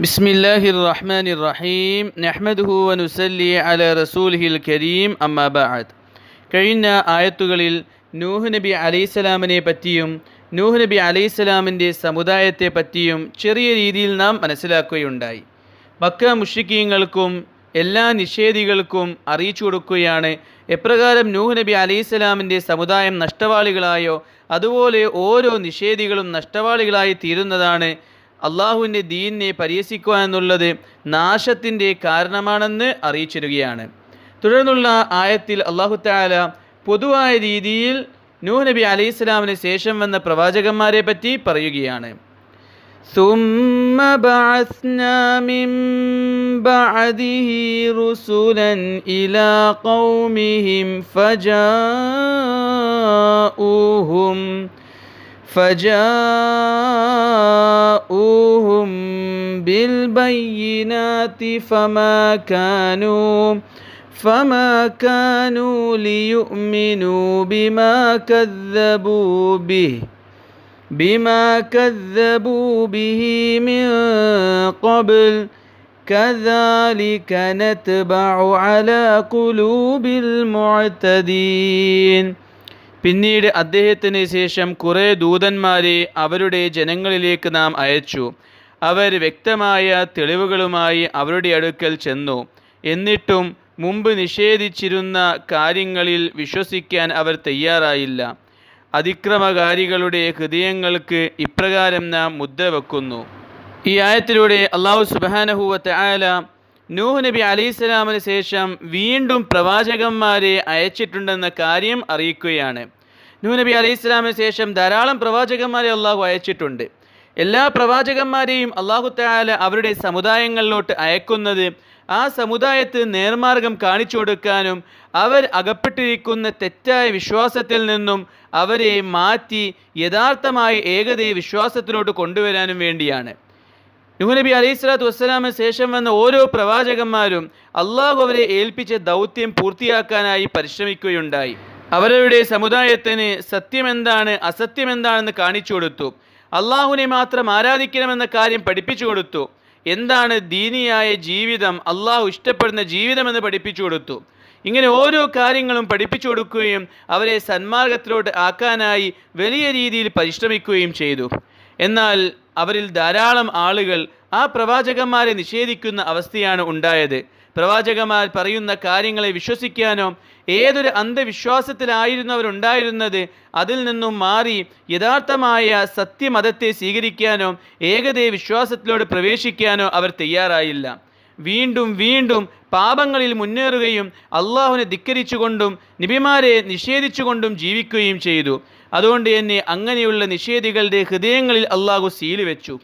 بسم الله الرحمن الرحيم نحمده ونسلي على رسوله الكريم أما بعد കഴിഞ്ഞ ആയത്തുകളിൽ നൂഹ് നബി അലൈഹിസ്സലാമിനെ പറ്റിയും നൂഹ് നബി അലൈഹിസ്സലാമിൻ്റെ സമുദായത്തെ പറ്റിയും ചെറിയ രീതിയിൽ നാം മനസ്സിലാക്കുകയുണ്ടായി മക്ക മുഷിക്കീങ്ങൾക്കും എല്ലാ നിഷേധികൾക്കും അറിയിച്ചു കൊടുക്കുകയാണ് എപ്രകാരം നൂഹ് നബി അലൈഹിസ്സലാമിൻ്റെ സമുദായം നഷ്ടവാളികളായോ അതുപോലെ ഓരോ നിഷേധികളും നഷ്ടവാളികളായി തീരുന്നതാണ് അള്ളാഹുവിൻ്റെ ദീനിനെ പരിഹസിക്കുക എന്നുള്ളത് നാശത്തിൻ്റെ കാരണമാണെന്ന് അറിയിച്ചിരുകയാണ് തുടർന്നുള്ള ആയത്തിൽ അള്ളാഹു താല പൊതുവായ രീതിയിൽ നൂഹ് നബി അലൈഹി സ്വലാമിന് ശേഷം വന്ന പ്രവാചകന്മാരെ പറ്റി പറയുകയാണ് ثم بعثنا من بعده رسلا إلى قومهم فجاءوهم فجاءوهم بالبينات فما كانوا فما كانوا ليؤمنوا بما كذبوا به بما كذبوا به من قبل. كذلك نتبع على قلوب المعتدين. പിന്നീട് അദ്ദേഹത്തിന് ശേഷം കുറേ ദൂതന്മാരെ അവരുടെ ജനങ്ങളിലേക്ക് നാം അയച്ചു. അവർ വ്യക്തമായ തെളിവുകളുമായി അവരുടെ അടുക്കൽ ചെന്നു. എന്നിട്ടും മുമ്പ് നിഷേധിച്ചിരുന്ന കാര്യങ്ങളിൽ വിശ്വസിക്കാൻ അവർ തയ്യാറായില്ല. അതിക്രമകാരികളുടെ ഹൃദയങ്ങൾക്ക് ഇപ്രകാരം നാം മുദ്ര വെക്കുന്നു. ഈ ആയത്തിലൂടെ അള്ളാഹു സുബാനഹുവ ആല നൂഹ് നബി അലൈഹിസ്സലാമിന് ശേഷം വീണ്ടും പ്രവാചകന്മാരെ അയച്ചിട്ടുണ്ടെന്ന കാര്യം അറിയിക്കുകയാണ്. നൂഹ് നബി അലൈഹിസ്സലാമിന് ശേഷം ധാരാളം പ്രവാചകന്മാരെ അള്ളാഹു അയച്ചിട്ടുണ്ട്. എല്ലാ പ്രവാചകന്മാരെയും അള്ളാഹു താല അവരുടെ സമുദായങ്ങളിലോട്ട് അയക്കുന്നത് ആ സമുദായത്ത് നേർമാർഗം കാണിച്ചു കൊടുക്കാനും അവർ അകപ്പെട്ടിരിക്കുന്ന തെറ്റായ വിശ്വാസത്തിൽ നിന്നും അവരെ മാറ്റി യഥാർത്ഥമായ ഏകതയെ വിശ്വാസത്തിലോട്ട് കൊണ്ടുവരാനും വേണ്ടിയാണ്. നൂഹ് നബി അലൈഹി സ്വലാത്തു വസ്സലാമിന് ശേഷം വന്ന ഓരോ പ്രവാചകന്മാരും അള്ളാഹു അവരെ ഏൽപ്പിച്ച ദൗത്യം പൂർത്തിയാക്കാനായി പരിശ്രമിക്കുകയുണ്ടായി. അവരുടെ സമുദായത്തിന് സത്യമെന്താണ് അസത്യമെന്താണെന്ന് കാണിച്ചു കൊടുത്തു. അള്ളാഹുവിനെ മാത്രം ആരാധിക്കണമെന്ന കാര്യം പഠിപ്പിച്ചു കൊടുത്തു. എന്താണ് ദീനിയായ ജീവിതം അള്ളാഹു ഇഷ്ടപ്പെടുന്ന ജീവിതമെന്ന് പഠിപ്പിച്ചു കൊടുത്തു. ഇങ്ങനെ ഓരോ കാര്യങ്ങളും പഠിപ്പിച്ചു കൊടുക്കുകയും അവരെ സന്മാർഗത്തിലോട്ട് ആക്കാനായി വലിയ രീതിയിൽ പരിശ്രമിക്കുകയും ചെയ്തു. എന്നാൽ അവരിൽ ധാരാളം ആളുകൾ ആ പ്രവാചകന്മാരെ നിഷേധിക്കുന്ന അവസ്ഥയാണ് ഉണ്ടായത്. പ്രവാചകന്മാർ പറയുന്ന കാര്യങ്ങളെ വിശ്വസിക്കാനോ ഏതൊരു അന്ധവിശ്വാസത്തിലായിരുന്നു അവരുണ്ടായിരുന്നത് അതിൽ നിന്നും മാറി യഥാർത്ഥമായ സത്യമതത്തെ സ്വീകരിക്കാനോ ഏകതയെ വിശ്വാസത്തിലോട് പ്രവേശിക്കാനോ അവർ തയ്യാറായില്ല. വീണ്ടും വീണ്ടും പാപങ്ങളിൽ മുന്നേറുകയും അള്ളാഹുവിനെ ധിക്കരിച്ചുകൊണ്ടും നിബിമാരെ നിഷേധിച്ചുകൊണ്ടും ജീവിക്കുകയും ചെയ്തു. അതുകൊണ്ട് തന്നെ അങ്ങനെയുള്ള നിഷേധികളുടെ ഹൃദയങ്ങളിൽ അള്ളാഹു സീൽ വെച്ചു.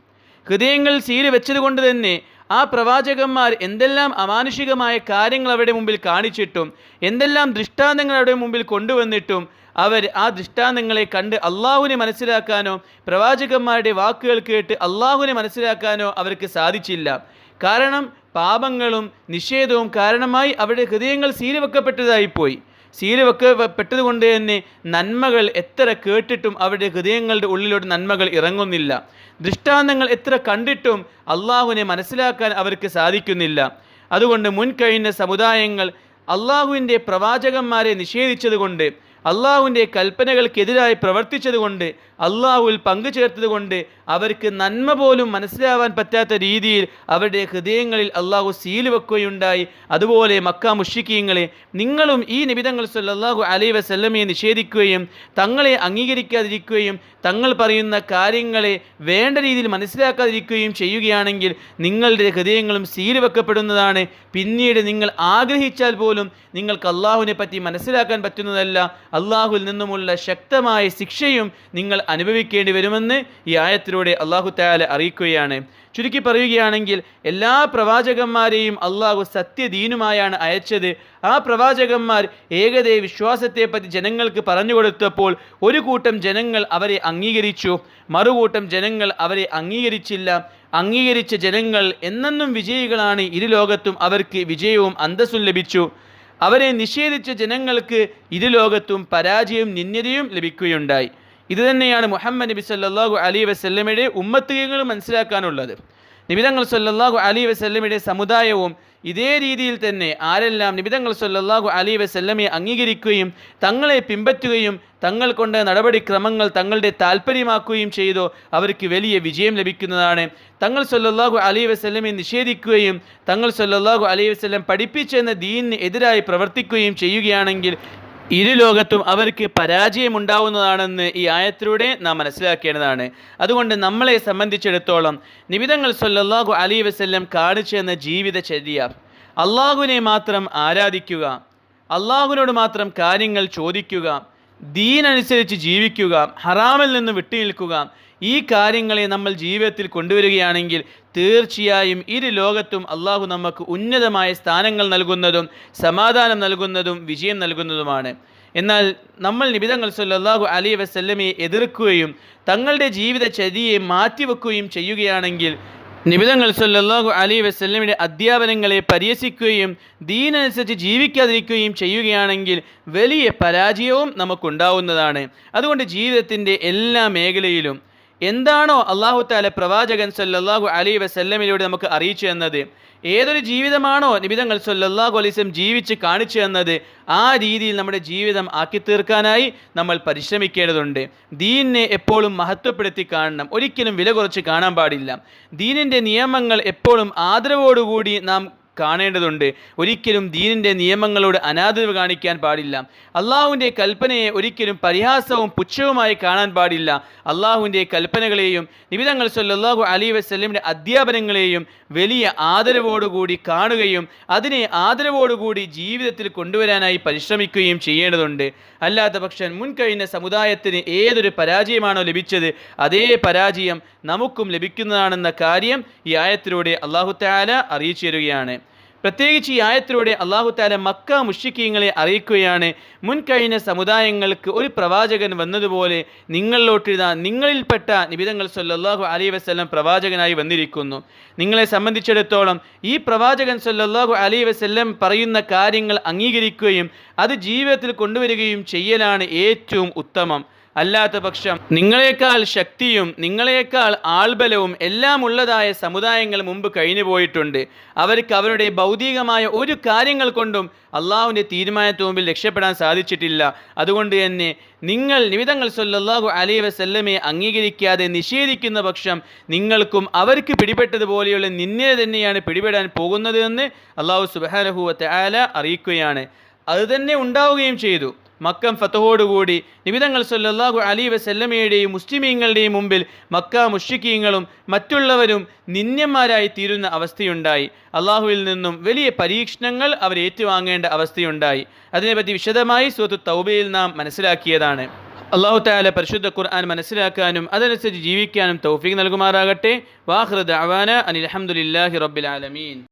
ഹൃദയങ്ങൾ സീൽ വെച്ചതുകൊണ്ട് തന്നെ ആ പ്രവാചകന്മാർ എന്തെല്ലാം അമാനുഷികമായ കാര്യങ്ങൾ അവരുടെ മുമ്പിൽ കാണിച്ചിട്ടും എന്തെല്ലാം ദൃഷ്ടാന്തങ്ങൾ അവരുടെ മുമ്പിൽ കൊണ്ടുവന്നിട്ടും അവർ ആ ദൃഷ്ടാന്തങ്ങളെ കണ്ട് അള്ളാഹുവിനെ മനസ്സിലാക്കാനോ പ്രവാചകന്മാരുടെ വാക്കുകൾ കേട്ട് അള്ളാഹുവിനെ മനസ്സിലാക്കാനോ അവർക്ക് സാധിച്ചില്ല. കാരണം പാപങ്ങളും നിഷേധവും കാരണമായി അവരുടെ ഹൃദയങ്ങൾ സീലവെക്കപ്പെട്ടതായിപ്പോയി സീലവെക്കപ്പെട്ടത് കൊണ്ട് തന്നെ നന്മകൾ എത്ര കേട്ടിട്ടും അവരുടെ ഹൃദയങ്ങളുടെ ഉള്ളിലോട്ട് നന്മകൾ ഇറങ്ങുന്നില്ല. ദൃഷ്ടാന്തങ്ങൾ എത്ര കണ്ടിട്ടും അള്ളാഹുവിനെ മനസ്സിലാക്കാൻ അവർക്ക് സാധിക്കുന്നില്ല. അതുകൊണ്ട് മുൻകഴിഞ്ഞ സമുദായങ്ങൾ അള്ളാഹുവിന്റെ പ്രവാചകന്മാരെ നിഷേധിച്ചതുകൊണ്ട് അള്ളാഹുവിന്റെ കൽപ്പനകൾക്കെതിരായി പ്രവർത്തിച്ചതുകൊണ്ട് അള്ളാഹുവിൽ പങ്കു ചേർത്തതുകൊണ്ട് അവർക്ക് നന്മ പോലും മനസ്സിലാവാൻ പറ്റാത്ത രീതിയിൽ അവരുടെ ഹൃദയങ്ങളിൽ അള്ളാഹു സീൽ വെക്കുകയുണ്ടായി. അതുപോലെ മക്ക മുഷിക്കീങ്ങളെ നിങ്ങളും ഈ നിബിതങ്ങൾ സല്ലാഹു അലൈ വസല്ലമയെ നിഷേധിക്കുകയും തങ്ങളെ അംഗീകരിക്കാതിരിക്കുകയും തങ്ങൾ പറയുന്ന കാര്യങ്ങളെ വേണ്ട രീതിയിൽ മനസ്സിലാക്കാതിരിക്കുകയും ചെയ്യുകയാണെങ്കിൽ നിങ്ങളുടെ ഹൃദയങ്ങളും സീൽ വെക്കപ്പെടുന്നതാണ്. പിന്നീട് നിങ്ങൾ ആഗ്രഹിച്ചാൽ പോലും നിങ്ങൾക്ക് അള്ളാഹുവിനെ പറ്റി മനസ്സിലാക്കാൻ പറ്റുന്നതല്ല. അള്ളാഹുവിൽ നിന്നുമുള്ള ശക്തമായ ശിക്ഷയും നിങ്ങൾ അനുഭവിക്കേണ്ടി വരുമെന്ന് ഈ ആയത്തിലൂടെ അള്ളാഹു താല അറിയിക്കുകയാണ്. ചുരുക്കി പറയുകയാണെങ്കിൽ എല്ലാ പ്രവാചകന്മാരെയും അള്ളാഹു സത്യദീനുമായാണ് അയച്ചത്. ആ പ്രവാചകന്മാർ ഏകദേ വിശ്വാസത്തെപ്പറ്റി ജനങ്ങൾക്ക് പറഞ്ഞു കൊടുത്തപ്പോൾ ഒരു കൂട്ടം ജനങ്ങൾ അവരെ അംഗീകരിച്ചു. മറുകൂട്ടം ജനങ്ങൾ അവരെ അംഗീകരിച്ചില്ല. അംഗീകരിച്ച ജനങ്ങൾ എന്നെന്നും വിജയികളാണ് ഇരു ലോകത്തും അവർക്ക് വിജയവും അന്തസ്സും ലഭിച്ചു. അവരെ നിഷേധിച്ച ജനങ്ങൾക്ക് ഇരു ലോകത്തും പരാജയവും നിന്യതയും ലഭിക്കുകയുണ്ടായി. ഇത് തന്നെയാണ് മുഹമ്മദ് നബി സല്ലാഹു അലി വസ്ല്ലമയുടെ ഉമ്മത്തുകൾ മനസ്സിലാക്കാനുള്ളത്. നിബിതങ്ങൾ സല്ലല്ലാഹു അലി വസല്ലമയുടെ സമുദായവും ഇതേ രീതിയിൽ തന്നെ ആരെല്ലാം നിബിതങ്ങൾ സല്ലല്ലാഹു അലി വസല്ലമയെ അംഗീകരിക്കുകയും തങ്ങളെ പിൻപറ്റുകയും തങ്ങൾ കൊണ്ട് നടപടിക്രമങ്ങൾ തങ്ങളുടെ താല്പര്യമാക്കുകയും ചെയ്തോ അവർക്ക് വലിയ വിജയം ലഭിക്കുന്നതാണ്. തങ്ങൾ സല്ലല്ലാഹു അലി വസല്ലമയെ നിഷേധിക്കുകയും തങ്ങൾ സല്ലല്ലാഹു അലൈ വസല്ലം പഠിപ്പിച്ചെന്ന ദീനിന് എതിരായി പ്രവർത്തിക്കുകയും ചെയ്യുകയാണെങ്കിൽ ഇരു ലോകത്തും അവർക്ക് പരാജയമുണ്ടാവുന്നതാണെന്ന് ഈ ആയത്തിലൂടെ നാം മനസ്സിലാക്കേണ്ടതാണ്. അതുകൊണ്ട് നമ്മളെ സംബന്ധിച്ചിടത്തോളം നിബിതങ്ങൾ സൊല്ലാഹു അലി വസ്ല്ലം കാണിച്ചു തന്ന ജീവിതചര്യ അള്ളാഹുവിനെ മാത്രം ആരാധിക്കുക അള്ളാഹുവിനോട് മാത്രം കാര്യങ്ങൾ ചോദിക്കുക ദീനനുസരിച്ച് ജീവിക്കുക ഹറാമിൽ നിന്ന് വിട്ടുനിൽക്കുക ഈ കാര്യങ്ങളെ നമ്മൾ ജീവിതത്തിൽ കൊണ്ടുവരികയാണെങ്കിൽ തീർച്ചയായും ഇരു ലോകത്തും അള്ളാഹു നമുക്ക് ഉന്നതമായ സ്ഥാനങ്ങൾ നൽകുന്നതും സമാധാനം നൽകുന്നതും വിജയം നൽകുന്നതുമാണ്. എന്നാൽ നമ്മൾ നിബിതങ്ങൾ സല്ലാഹു അലി വസല്ലമയെ എതിർക്കുകയും തങ്ങളുടെ ജീവിത ജീവിതചര്യയെ മാറ്റിവെക്കുകയും ചെയ്യുകയാണെങ്കിൽ നിബിതങ്ങൾ സല്ലാഹു അലി വസല്ലമയുടെ അധ്യാപനങ്ങളെ പരിഹസിക്കുകയും ദീനനുസരിച്ച് ജീവിക്കാതിരിക്കുകയും ചെയ്യുകയാണെങ്കിൽ വലിയ പരാജയവും നമുക്കുണ്ടാവുന്നതാണ്. അതുകൊണ്ട് ജീവിതത്തിന്റെ എല്ലാ മേഖലയിലും എന്താണോ അള്ളാഹു താല പ്രവാചകൻ സല്ലാഹു അലി വസല്ലമിലൂടെ നമുക്ക് അറിയിച്ചു തന്നത്? ഏതൊരു ജീവിതമാണോ നിബിതങ്ങൾ സല്ലാഹു അലൈസ്ലം ജീവിച്ച് കാണിച്ചു തന്നത്? ആ രീതിയിൽ നമ്മുടെ ജീവിതം ആക്കി തീർക്കാനായി നമ്മൾ പരിശ്രമിക്കേണ്ടതുണ്ട്. ദീനിനെ എപ്പോഴും മഹത്വപ്പെടുത്തി കാണണം. ഒരിക്കലും വില കുറച്ച് കാണാൻ പാടില്ല. ദീനിന്റെ നിയമങ്ങൾ എപ്പോഴും ആദരവോടുകൂടി നാം കാണേണ്ടതുണ്ട്. ഒരിക്കലും ദീനിന്റെ നിയമങ്ങളോട് അനാദരവ് കാണിക്കാൻ പാടില്ല. അള്ളാഹുവിന്റെ കൽപ്പനയെ ഒരിക്കലും പരിഹാസവും പുച്ഛവുമായി കാണാൻ പാടില്ല. അള്ളാഹുവിന്റെ കൽപ്പനകളെയും നിബിതങ്ങൾ സല്ലാഹു അലി വസ്ലമിന്റെ അധ്യാപനങ്ങളെയും വലിയ ആദരവോടുകൂടി കാണുകയും അതിനെ ആദരവോടുകൂടി ജീവിതത്തിൽ കൊണ്ടുവരാനായി പരിശ്രമിക്കുകയും ചെയ്യേണ്ടതുണ്ട്. അല്ലാത്ത പക്ഷം മുൻകഴിഞ്ഞ സമുദായത്തിന് ഏതൊരു പരാജയമാണോ ലഭിച്ചത് അതേ പരാജയം നമുക്കും ലഭിക്കുന്നതാണെന്ന കാര്യം ഈ ആയത്തിലൂടെ അള്ളാഹു താല അറിയിച്ചു തരികയാണ്. പ്രത്യേകിച്ച് ഈ ആയത്തിലൂടെ അള്ളാഹു താല മക്ക മുഷിക്കീങ്ങളെ അറിയിക്കുകയാണ്. മുൻകഴിഞ്ഞ സമുദായങ്ങൾക്ക് ഒരു പ്രവാചകൻ വന്നതുപോലെ നിങ്ങളിലോട്ടിരുന്ന നിങ്ങളിൽപ്പെട്ട നിബിതങ്ങൾ സല്ലല്ലാഹു അലൈ വസ്ലം പ്രവാചകനായി വന്നിരിക്കുന്നു. നിങ്ങളെ സംബന്ധിച്ചിടത്തോളം ഈ പ്രവാചകൻ സല്ലല്ലാഹു അലൈ വസ്ലം പറയുന്ന കാര്യങ്ങൾ അംഗീകരിക്കുകയും അത് ജീവിതത്തിൽ കൊണ്ടുവരികയും ചെയ്യലാണ് ഏറ്റവും ഉത്തമം. അല്ലാത്ത പക്ഷം നിങ്ങളെക്കാൾ ശക്തിയും നിങ്ങളെക്കാൾ ആൾബലവും എല്ലാം ഉള്ളതായ സമുദായങ്ങൾ മുമ്പ് കഴിഞ്ഞു പോയിട്ടുണ്ട്. അവർക്ക് അവരുടെ ഭൗതികമായ ഒരു കാര്യങ്ങൾ കൊണ്ടും അള്ളാഹുവിന്റെ തീരുമാനത്തിന് മുമ്പിൽ രക്ഷപ്പെടാൻ സാധിച്ചിട്ടില്ല. അതുകൊണ്ട് തന്നെ നിങ്ങൾ നിമിതങ്ങൾ സൊല്ലാഹു അലൈഹി വസല്ലമെ അംഗീകരിക്കാതെ നിഷേധിക്കുന്ന പക്ഷം നിങ്ങൾക്കും അവർക്ക് പിടിപെട്ടതുപോലെയുള്ള നിന്നെ തന്നെയാണ് പിടിപെടാൻ പോകുന്നത് എന്ന് അള്ളാഹു സുബാനഹുവത്തെ ആല അറിയിക്കുകയാണ്. അത് തന്നെ ഉണ്ടാവുകയും ചെയ്തു. മക്കം ഫത്തഹോടുകൂടി നിമിതങ്ങൾ സല്ലാഹു അലി വസല്ലമയുടെയും മുസ്ലിമീങ്ങളുടെയും മുമ്പിൽ മക്ക മുഷിക്കീങ്ങളും മറ്റുള്ളവരും നിന്യന്മാരായി തീരുന്ന അവസ്ഥയുണ്ടായി. അള്ളാഹുവിൽ നിന്നും വലിയ പരീക്ഷണങ്ങൾ അവർ ഏറ്റുവാങ്ങേണ്ട അവസ്ഥയുണ്ടായി. അതിനെപ്പറ്റി വിശദമായി സുഹൃത്തു തൗബയിൽ നാം മനസ്സിലാക്കിയതാണ്. അള്ളാഹു താല പരിശുദ്ധ ഖുർആൻ മനസ്സിലാക്കാനും അതനുസരിച്ച് ജീവിക്കാനും തൗഫീഖ് നൽകുമാറാകട്ടെ. വാഹൃദ് അവാന അനിൽ അഹമ്മദില്ലാഹി റബ്ബിൽ ആലമീൻ.